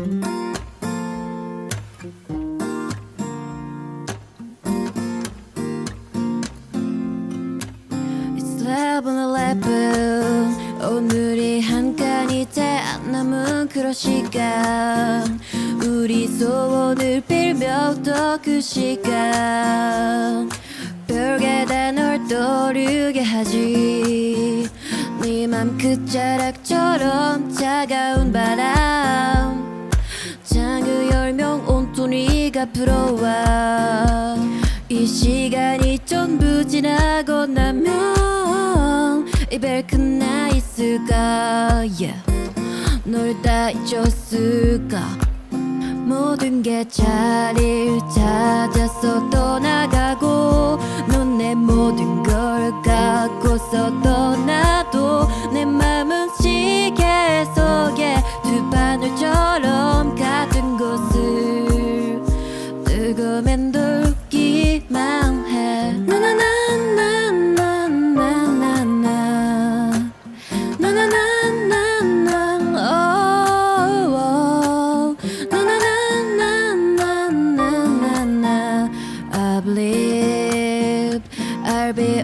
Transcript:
It's 11 오늘이 한 칸이 채안 남은 그런 시간. 우리 소원을 빌며도 그 시간. 별게 다널 떠오르게 하지. 네맘 끝자락처럼 차가운 바람 온통 네가 불어와 이 시간이 전부 지나고 나면 이별 끝나 있을까? Yeah. 널다 잊었을까? 모든 게 자리를 찾아서 떠나가고 넌 내 모든 걸 갖고서 떠 지금엔 돌기만 해. 나나나나나나나나. 나나나나나 oh, oh. 나나나나나나나. I believe I'll be